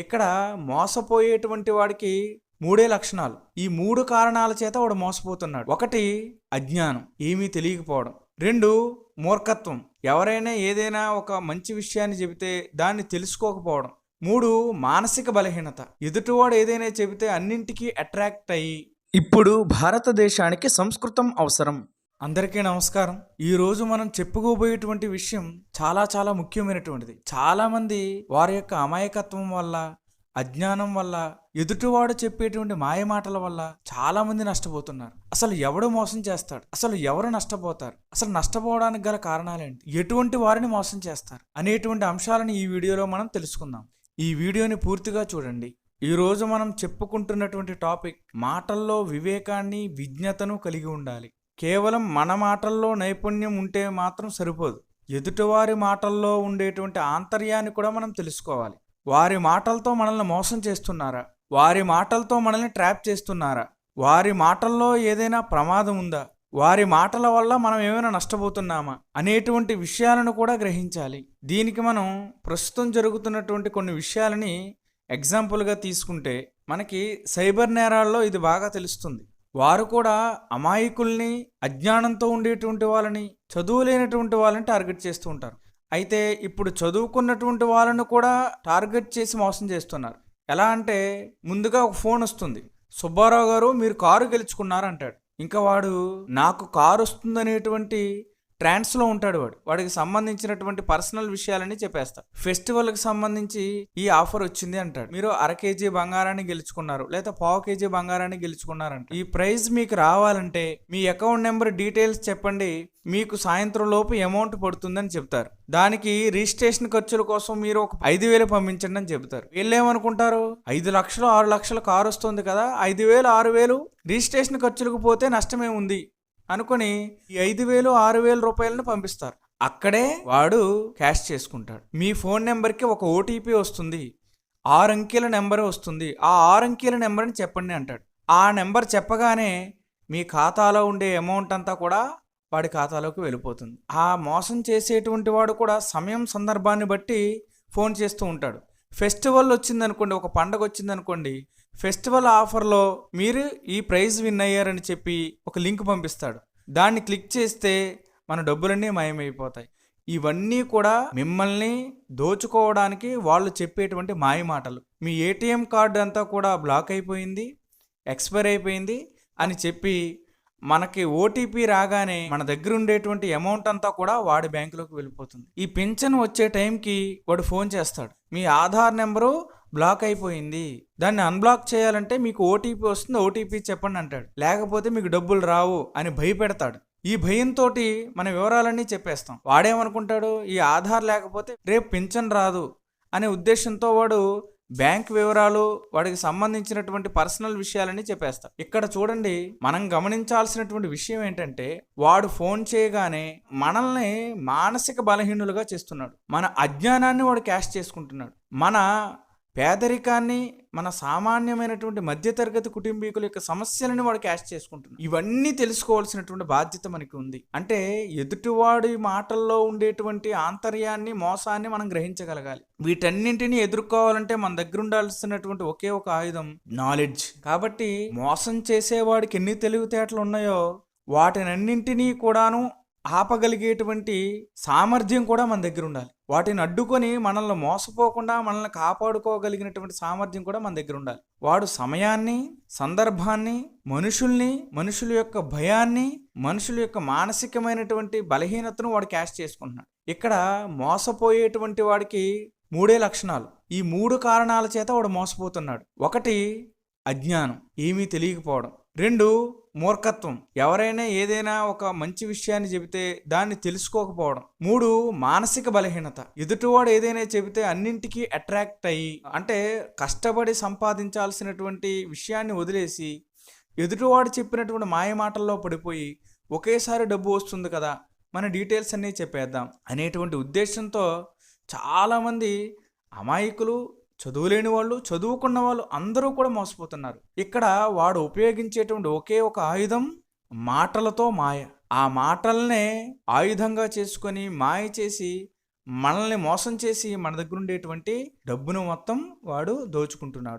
ఇక్కడ మోసపోయేటువంటి వాడికి మూడే లక్షణాలు. ఈ మూడు కారణాల చేత వాడు మోసపోతున్నాడు. ఒకటి అజ్ఞానం. ఏమీ తెలియకపోవడం. రెండు మూర్ఖత్వం. ఎవరైనా ఏదైనా ఒక మంచి విషయాన్ని చెబితే దాన్ని తెలుసుకోకపోవడం. మూడు మానసిక బలహీనత. ఎదుటివాడు ఏదైనా చెబితే అన్నింటికీ అట్రాక్ట్ అయ్యి ఇప్పుడు భారతదేశానికి సంస్కృతం అవసరం. అందరికీ నమస్కారం. ఈరోజు మనం చెప్పుకోబోయేటువంటి విషయం చాలా చాలా ముఖ్యమైనటువంటిది. చాలామంది వారి యొక్క అమాయకత్వం వల్ల అజ్ఞానం వల్ల ఎదుటివాడు చెప్పేటువంటి మాయ మాటల వల్ల చాలా మంది నష్టపోతున్నారు. అసలు ఎవడు మోసం చేస్తాడు? అసలు ఎవరు నష్టపోతారు? అసలు నష్టపోవడానికి గల కారణాలేంటి ఎటువంటి వారిని మోసం చేస్తారు? అనేటువంటి అంశాలను ఈ వీడియోలో మనం తెలుసుకుందాం. ఈ వీడియోని పూర్తిగా చూడండి. ఈ రోజు మనం చెప్పుకుంటున్నటువంటి టాపిక్ మాటల్లో వివేకాన్ని విజ్ఞతను కలిగి ఉండాలి. కేవలం మన మాటల్లో నైపుణ్యం ఉంటే మాత్రం సరిపోదు. ఎదుటివారి మాటల్లో ఉండేటువంటి ఆంతర్యాన్ని కూడా మనం తెలుసుకోవాలి. వారి మాటలతో మనల్ని మోసం చేస్తున్నారా? వారి మాటలతో మనల్ని ట్రాప్ చేస్తున్నారా? వారి మాటల్లో ఏదైనా ప్రమాదం ఉందా? వారి మాటల వల్ల మనం ఏమైనా నష్టపోతున్నామా? అనేటువంటి విషయాలను కూడా గ్రహించాలి. దీనికి మనం ప్రస్తుతం జరుగుతున్నటువంటి కొన్ని విషయాలని ఎగ్జాంపుల్గా తీసుకుంటే మనకి సైబర్ నేరాల్లో ఇది బాగా తెలుస్తుంది. వారు కూడా అమాయకుల్ని అజ్ఞానంతో ఉండేటువంటి వాళ్ళని చదువు లేనటువంటి వాళ్ళని టార్గెట్ చేస్తూ ఉంటారు. అయితే ఇప్పుడు చదువుకున్నటువంటి వాళ్ళను కూడా టార్గెట్ చేసి మోసం చేస్తున్నారు. ఎలా అంటే ముందుగా ఒక ఫోన్ వస్తుంది. సుబ్బారావు గారు మీరు కారు గెలుచుకున్నారు అంటాడు ఇంకా వాడు నాకు కారు వస్తుందనేటువంటి ట్రాన్స్లో ఉంటాడు వాడు. వాడికి సంబంధించినటువంటి పర్సనల్ విషయాలని చెప్పేస్తాడు. ఫెస్టివల్కి సంబంధించి ఈ ఆఫర్ వచ్చింది అంటాడు. మీరు అర కేజీ బంగారాన్ని గెలుచుకున్నారు లేదా పావు కేజీ బంగారాన్ని గెలుచుకున్నారంట ఈ ప్రైజ్ మీకు రావాలంటే మీ అకౌంట్ నెంబర్ డీటెయిల్స్ చెప్పండి. మీకు సాయంత్రం లోపు అమౌంట్ పడుతుందని చెప్తారు. దానికి రిజిస్ట్రేషన్ ఖర్చుల కోసం మీరు ఒక ఐదు వేలు పంపించండి అని చెప్తారు. వీళ్ళేమనుకుంటారు ఐదు లక్షలు ఆరు లక్షల కారు వస్తుంది కదా ఐదు వేలు ఆరు వేలు రిజిస్ట్రేషన్ ఖర్చులకు పోతే నష్టమే ఉంది. అనుకొని ఈ ఐదు వేలు ఆరు వేల రూపాయలను పంపిస్తారు. అక్కడే వాడు క్యాష్ చేసుకుంటాడు. మీ ఫోన్ నెంబర్కి ఒక ఓటీపీ వస్తుంది. ఆరు అంకెల నెంబర్ వస్తుంది. ఆ ఆరు అంకెల నెంబర్ని చెప్పండి అంటాడు. ఆ నెంబర్ చెప్పగానే మీ ఖాతాలో ఉండే అమౌంట్ అంతా కూడా వాడి ఖాతాలోకి వెళ్ళిపోతుంది. ఆ మోసం చేసేటువంటి వాడు కూడా సమయం సందర్భాన్ని బట్టి ఫోన్ చేస్తూ ఉంటాడు. ఫెస్టివల్ వచ్చిందనుకోండి ఒక పండగ వచ్చిందనుకోండి ఫెస్టివల్ ఆఫర్లో మీరు ఈ ప్రైజ్ విన్ అయ్యారని చెప్పి ఒక లింక్ పంపిస్తాడు. దాన్ని క్లిక్ చేస్తే మన డబ్బులన్నీ మాయమైపోతాయి. ఇవన్నీ కూడా మిమ్మల్ని దోచుకోవడానికి వాళ్ళు చెప్పేటువంటి మాయ మాటలు. మీ ఏటీఎం కార్డు అంతా కూడా బ్లాక్ అయిపోయింది ఎక్స్పైర్ అయిపోయింది అని చెప్పి మనకి ఓటీపీ రాగానే మన దగ్గర ఉండేటువంటి అమౌంట్ అంతా కూడా వాడి బ్యాంకులోకి వెళ్ళిపోతుంది. ఈ పింఛన్ వచ్చే టైంకి వాడు ఫోన్ చేస్తాడు. మీ ఆధార్ నెంబరు బ్లాక్ అయిపోయింది. దాన్ని అన్బ్లాక్ చేయాలంటే మీకు ఓటీపీ వస్తుంది ఓటీపీ చెప్పండి అంటాడు. లేకపోతే మీకు డబ్బులు రావు అని భయపెడతాడు. ఈ భయంతో మన వివరాలన్నీ చెప్పేస్తాం. వాడేమనుకుంటాడు? ఈ ఆధార్ లేకపోతే రేపు పింఛన్ రాదు అనే ఉద్దేశంతో వాడు బ్యాంక్ వివరాలు వాడికి సంబంధించినటువంటి పర్సనల్ విషయాలని చెప్పేస్తాం ఇక్కడ చూడండి మనం గమనించాల్సినటువంటి విషయం ఏంటంటే వాడు ఫోన్ చేయగానే మనల్ని మానసిక బలహీనులుగా చేస్తున్నాడు. మన అజ్ఞానాన్ని వాడు క్యాష్ చేసుకుంటున్నాడు. మన పేదరికాన్ని మన సామాన్యమైనటువంటి మధ్యతరగతి కుటుంబీకుల యొక్క సమస్యలను వాడు క్యాష్ చేసుకుంటున్నాడు. ఇవన్నీ తెలుసుకోవాల్సినటువంటి బాధ్యత మనకి ఉంది. అంటే ఎదుటివాడి మాటల్లో ఉండేటువంటి ఆంతర్యాన్ని మోసాన్ని మనం గ్రహించగలగాలి. వీటన్నింటినీ ఎదుర్కోవాలంటే మన దగ్గర ఉండాల్సినటువంటి ఒకే ఒక ఆయుధం నాలెడ్జ్ కాబట్టి మోసం చేసేవాడికి ఎన్ని తెలివితేటలు ఉన్నాయో వాటినన్నింటినీ కూడాను ఆపగలిగేటువంటి సామర్థ్యం కూడా మన దగ్గర ఉండాలి. వాటిని అడ్డుకొని మనల్ని మోసపోకుండా మనల్ని కాపాడుకోగలిగినటువంటి సామర్థ్యం కూడా మన దగ్గర ఉండాలి. వాడు సమయాన్ని సందర్భాన్ని మనుషుల్ని మనుషుల యొక్క భయాన్ని మనుషుల యొక్క మానసికమైనటువంటి బలహీనతను వాడు క్యాష్ చేసుకుంటున్నాడు. ఇక్కడ మోసపోయేటువంటి వాడికి మూడే లక్షణాలు. ఈ మూడు కారణాల చేత వాడు మోసపోతున్నాడు. ఒకటి అజ్ఞానం ఏమీ తెలియకపోవడం. రెండు మూర్ఖత్వం. ఎవరైనా ఏదైనా ఒక మంచి విషయాన్ని చెబితే దాన్ని తెలుసుకోకపోవడం. మూడు మానసిక బలహీనత. ఎదుటివాడు ఏదైనా చెబితే అన్నింటికీ అట్రాక్ట్ అయ్యి అంటే కష్టపడి సంపాదించాల్సినటువంటి విషయాన్ని వదిలేసి ఎదుటివాడు చెప్పినటువంటి మాయ మాటల్లో పడిపోయి ఒకేసారి డబ్బు వస్తుంది కదా మన డీటెయిల్స్ అన్నీ చెప్పేద్దాం అనేటువంటి ఉద్దేశంతో చాలామంది అమాయకులు చదువులేని వాళ్ళు చదువుకున్న వాళ్ళు అందరూ కూడా మోసపోతున్నారు. ఇక్కడ వాడు ఉపయోగించేటువంటి ఒకే ఒక ఆయుధం మాటలతో మాయ. ఆ మాటలనే ఆయుధంగా చేసుకొని మాయ చేసి మనల్ని మోసం చేసి మన దగ్గర ఉండేటువంటి డబ్బును మొత్తం వాడు దోచుకుంటున్నాడు.